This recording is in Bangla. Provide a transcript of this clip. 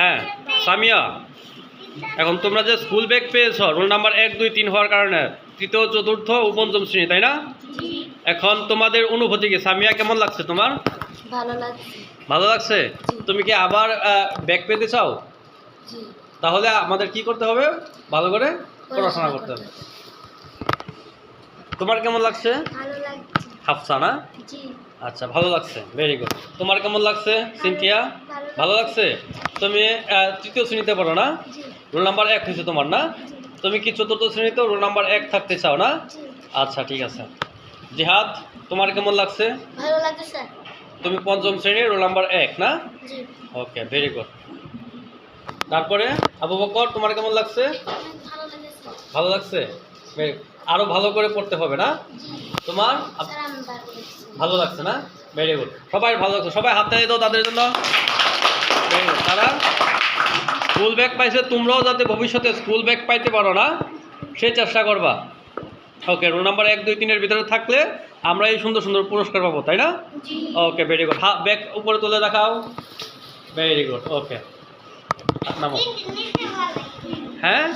হ্যাঁ সামিয়া এখন তোমরা যে স্কুল ব্যাগ পেয়েছ রোল নাম্বার এক দুই তিন হওয়ার কারণে তৃতীয় চতুর্থ ও পঞ্চম শ্রেণি তাই না? এখন তোমাদের অনুভূতি কি? সামিয়া কেমন লাগছে তোমার? ভালো লাগছে। ভালো লাগছে? তুমি কি আবার ব্যাগ পেতে চাও? তাহলে আমাদের কি করতে হবে? ভালো করে পড়াশোনা করতে হবে। তোমার কেমন লাগছে? ভালো লাগছে। হাফসা না আচ্ছা ভালো লাগছে ভেরি গুড তোমার কেমন লাগছে সিনথিয়া? ভালো। লাগছে? তুমি তৃতীয় শ্রেণীতে পড়ো না? রোল নাম্বার এক হয়েছে তোমার না? তুমি কি চতুর্থ শ্রেণীতে রোল নাম্বার এক থাকতে চাও না? আচ্ছা ঠিক আছে। জিহাদ তোমার কেমন লাগছে? ভালো লাগছে স্যার। তুমি পঞ্চম শ্রেণির রোল নাম্বার এক না? ওকে ভেরি গুড তারপরে আবু বকর তোমার কেমন লাগছে? ভালো লাগছে ভালো লাগছে? Very good. আরও ভালো করে পড়তে হবে না? তোমার? ভালো লাগছে না? ভেরি গুড সবাই ভালো লাগছে। সবাই হাত তালি দাও তাদের জন্য। তারা স্কুল ব্যাগ পাইছে তোমরাও যাতে ভবিষ্যতে স্কুল ব্যাগ পাইতে পারো না সে চেষ্টা করবা। ওকে রোল নাম্বার এক দুই তিনের ভিতরে থাকলে আমরা এই সুন্দর সুন্দর পুরস্কার পাবো তাই না? ওকে ভেরি গুড হা ব্যাগ উপরে তুলে দেখাও। ভেরি গুড ওকে নামো। হ্যাঁ?